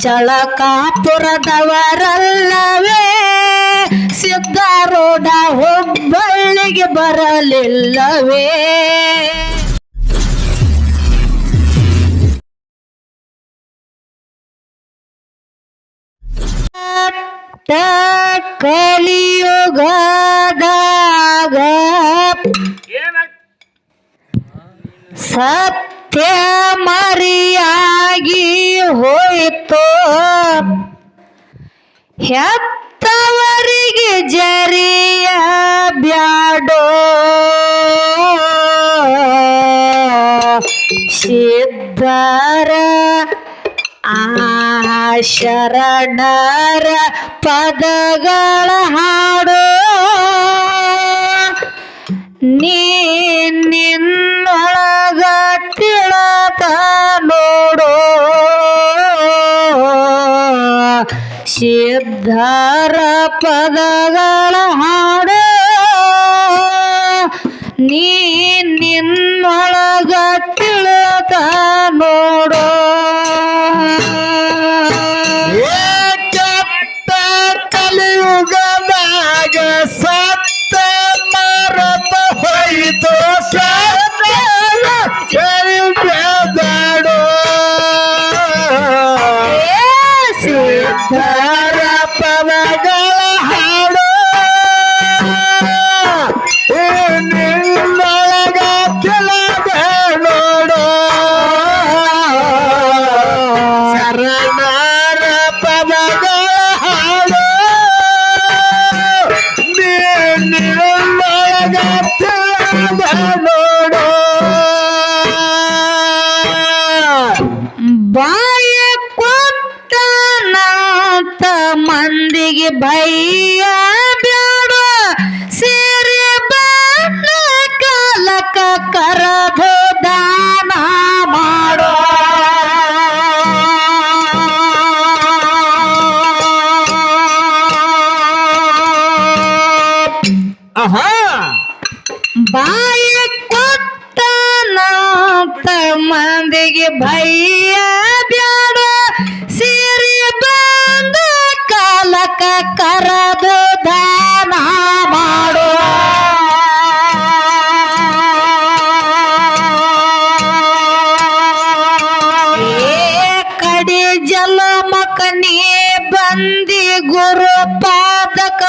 ಚಳಕಾಪುರದವರಲ್ಲವೇ ಸಿದ್ಧಾರೂಢ ಹುಬ್ಬಳ್ಳಿಗೆ ಬರಲಿಲ್ಲವೇ. ಕಲಿಯುಗದಾಗ ಸತ್ಯ ಮರಿಯಾಗಿ ಹೋಯಿತು ಹೆತ್ತವರಿಗೆ ಜರಿಯ ಬ್ಯಾಡೋ. ಸಿದ್ಧರ ಆ ಶರಣರ ಪದಗಳ ಹಾಡೋ. ನೀ ಸಿದ್ಧರ ಪದಗಳ ಹಾಡು. ನೀ ನಿನ್ನೊಳಗ ತಿಳತ ನೋಡೋ. ಕಲಿಯುಗದಾಗ ಸತ್ತ ಮರತ ಹೋಯಿತು. ಸತ್ಯನ ಬಾಯ ಕೊಟ್ಟ ಮಂದಿಗೆ ಭಯ ಬ್ಯಾಡ ಸಿರಿ ಬಂದ ಕಾಲಕ ಕರದು ದಾನ ಮಾಡು. ಏ ಕಡಿ ಜಲ ನೀ ಬಂದಿ ಗುರು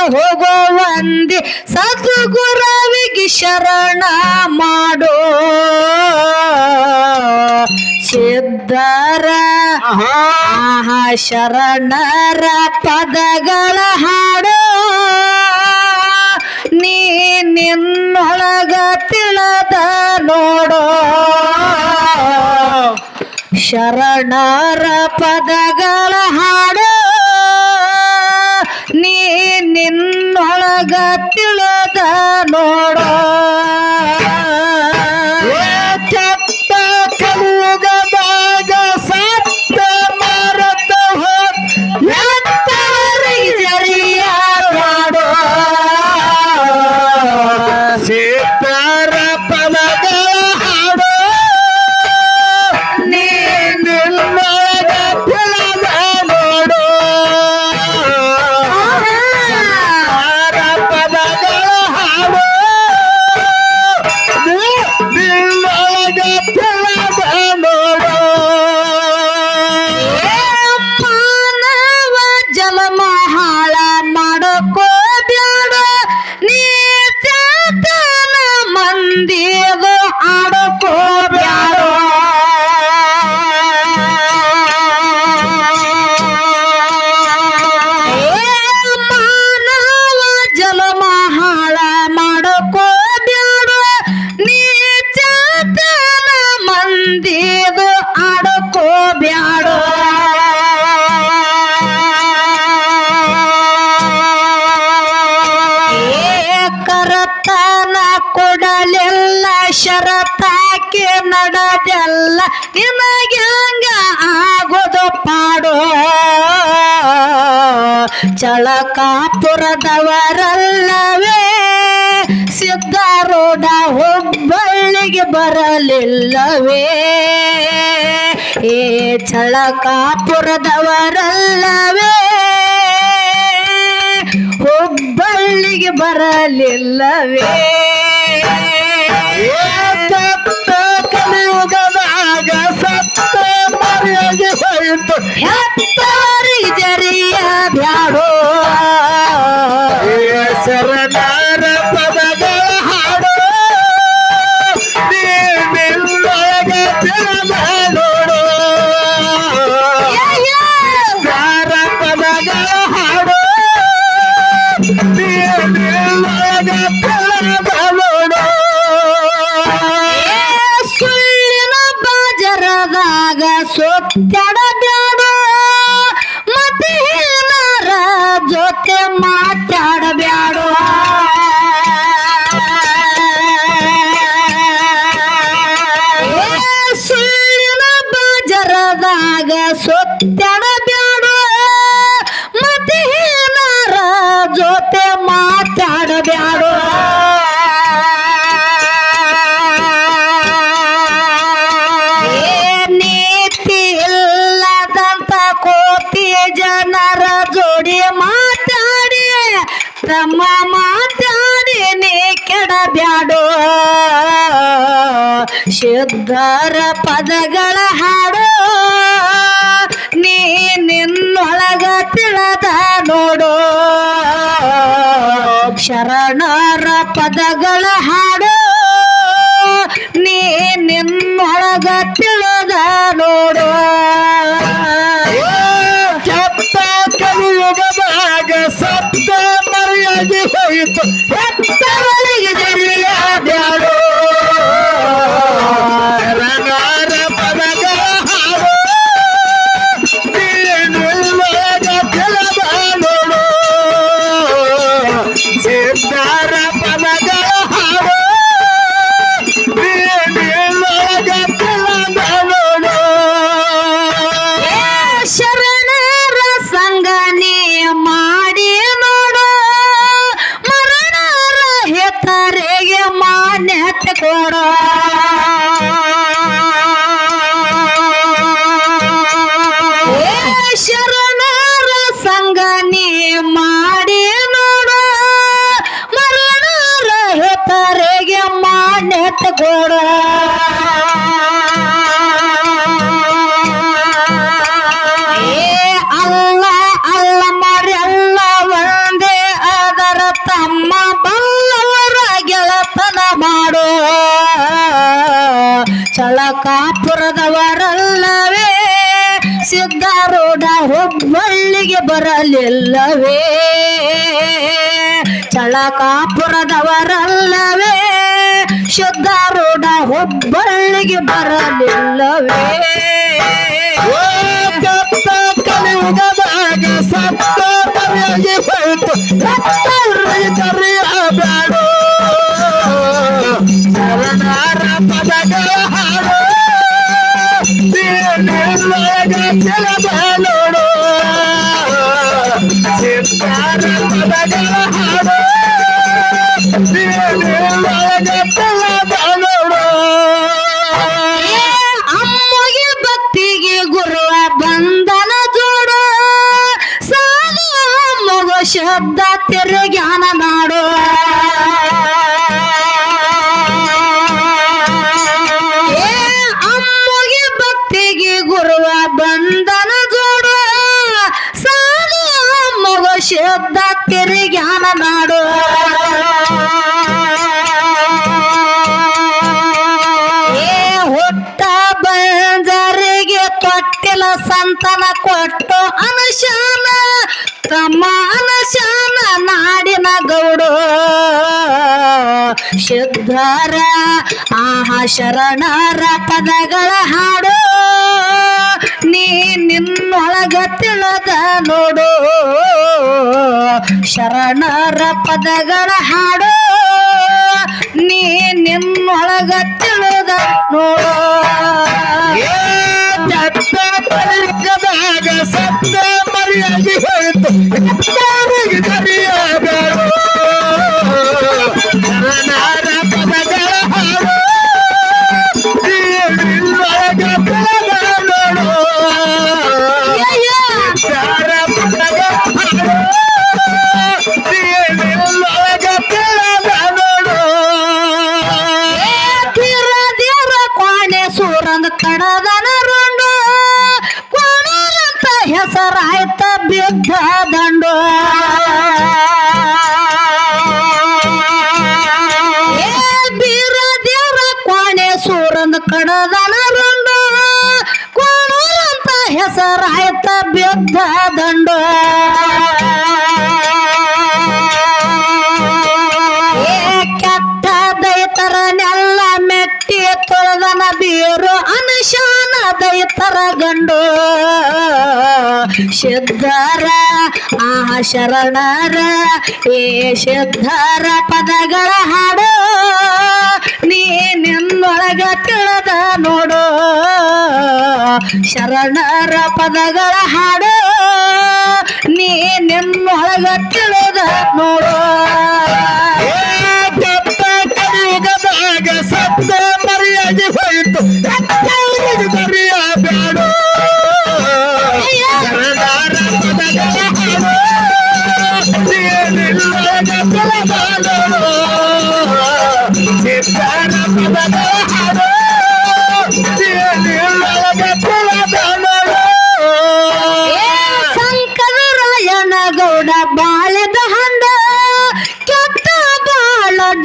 ಪಾದಕ ಹೋಗೋ ಒಂದಿ ಸದ್ಗುರವಿಗೆ ಶರಣ ಮಾಡೋ ಸಿದ್ಧರ ಶರಣರ ಪದಗಳ ಹಾಡೋ. ನೀ ನಿನ್ನೊಳಗ ತಿಳದ ನೋಡೋ. ಶರಣರ ಪದಗಳ ಹಾಡೋ. ನಿನ್ನೊಳಗ ತಿಳದ ನೋಡೋ. ಶರತಾಕಿ ನಡದೆಲ್ಲ ನಿಮಗೆ ಹಂಗ ಆಗೋದು ಪಾಡೋ? ಚಳಕಾಪುರದವರಲ್ಲವೇ ಸಿದ್ಧಾರೂಢ ಹುಬ್ಬಳ್ಳಿಗೆ ಬರಲಿಲ್ಲವೇ? ಏ ಚಳಕಾಪುರದವರಲ್ಲವೇ ಹುಬ್ಬಳ್ಳಿಗೆ ಬರಲಿಲ್ಲವೇ? ಕಲಿಯುಗದಾಗ ಸತ್ತ ಮರೆಯಾಗಿ ಹೋಯಿತು. ಬಾಜರದಾಗ ಸೊತ್ತಡ ಬ್ಯಾಡೋ. ಮತ್ತೆ ಏನಾರ ಜೊತೆ ಮಾತಾಡಬ್ಯಾಡೋ. ನೀತಿ ಇಲ್ಲದಂತ ಜನರ ಜೋಡಿ ಮಾತಾಡಿ. ತಮ್ಮ ಶುದ್ಧರ ಪದಗಳ ಹಾಡು. ನೀ ನಿನ್ನೊಳಗ ತಿಳದ ನೋಡು. ಶರಣರ ಪದಗಳ ಹಾಡು ಚಳಕಾಪುರದವರಲ್ಲವೇ ಸಿದ್ಧಾರೂಢ ಹುಬ್ಬಳ್ಳಿಗೆ ಬರಲಿಲ್ಲವೇ. ಚಳಕಾಪುರದವರಲ್ಲವೇ ಶುದ್ಧಾರೂಢ ಹುಬ್ಬಳ್ಳಿಗೆ ಬರಲಿಲ್ಲವೇ. ಓ ಶಬ್ದ ತಿರುಗ್ಯಾನ ನಾಡು ಏ, ಅಮ್ಮಗೆ ಭಕ್ತಿಗೆ ಗುರುವ ಬಂಧನ ಜೋಡು. ಸಾಲು ಅಮ್ಮಗ ಶಬ್ದ ತಿರುಗ್ಯಾನ ನಾಡು ಏ, ಹುಟ್ಟ ಬಂಜರಿಗೆ ತೊಟ್ಟಿಲ ಸಂತನ ಕೊಟ್ಟು ಅನುಶಾನ, ತಮ್ಮ ಅನುಶಾನ ನಾಡಿನ ಗೌಡು. ಶುದ್ಧರ, ಆಹಾ ಶರಣರ ಪದಗಳ ಹಾಡು. ನೀ ನಿನ್ನೊಳಗ ತಿಳದ ನೋಡು. ಶರಣರ ಪದಗಳ ಹಾಡು. ನೀ ನಿನ್ನೊಳಗ ತಿಳದ ನೋಡು. ಸತ್ತ ಸತ್ತ ಮರಿಯಾಗಿ ಹೋಯಿತು. ದಂಡು ಬೀರ ದೇವ್ರ ಕೋಣೆ ಸೂರನ ಕಡದನ ರಂಡ. ಕೋಣ ಅಂತ ಹೆಸರಾಯ್ತ ಬಿದ್ದ ದಂಡ ಕೆಟ್ಟ ದೈತರನೆಲ್ಲ ಮೆಟ್ಟಿ ತೊಳೆದನ ಬೀರು ಅನುಶಾನ ದೈತರ ಗಂಡು. ಸಿದ್ಧರ ಆ ಶರಣರ, ಏ ಸಿದ್ಧರ ಪದಗಳ ಹಾಡು. ನೀ ನಿನ್ನೊಳಗ ತಿಳಿದ ನೋಡು. ಶರಣರ ಪದಗಳ ಹಾಡು. ನೀ ನಿನ್ನೊಳಗ ತಿಳಿದ ನೋಡು.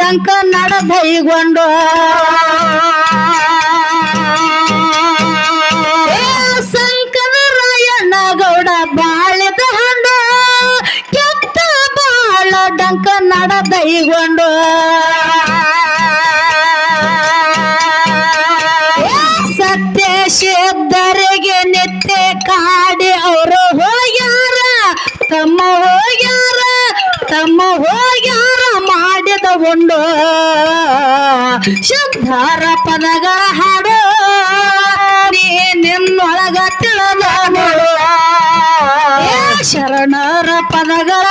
ಡಂಕ ನಡೆದೈಗೊಂಡು ಏ ಸಂಕದರಾಯಣ ಗೌಡ ಬಾಳಿದ ಹಂಡ ಕೆಟ್ಟ ಬಾಳ ಡಂಕ ನಡೆದೈಗೊಂಡು ಪದಗಳ ಹಾಡು ನೀ ನಿನ್ನೊಳಗ ತಿಳಿದ ಶರಣರ ಪದಗಳ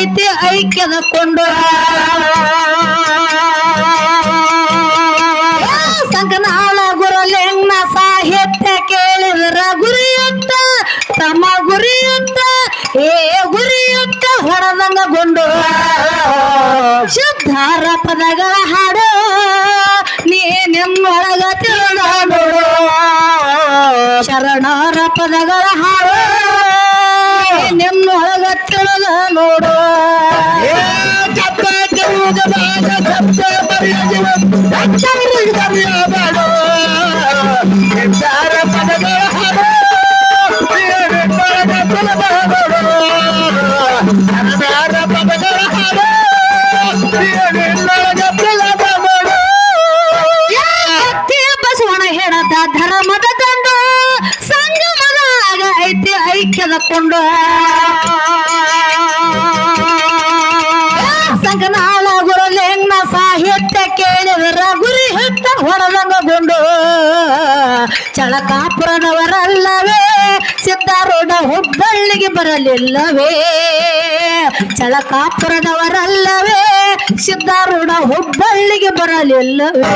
ಐತಿ ಐಕ್ಯದ ಕೊಂಡು. ಸಂಕನಾಳ ಗುರಲಿಂಗ ಸಾಹಿತ್ಯ ಕೇಳಿದ್ರ ಗುರಿಯುತ್ತ, ತಮ್ಮ ಗುರಿಯುತ್ತ, ಏ ಗುರಿಯುತ್ತ ಹೊಡೆದಂಗ ಗೊಂಡು. ಶುದ್ಧಾರ ಪದಗಳ ಹಾಡು, ನೀ ನಿಮ್ಮೊಳಗ ಹೋಯ್ತು ಚಳಕಾಪುರದವರಲ್ಲವೇ ಸಿದ್ಧಾರೂಢ ಹುಬ್ಬಳ್ಳಿಗೆ ಬರಲಿಲ್ಲವೇ. ಚಳಕಾಪುರದವರಲ್ಲವೇ ಸಿದ್ಧಾರೂಢ ಹುಬ್ಬಳ್ಳಿಗೆ ಬರಲಿಲ್ಲವೇ.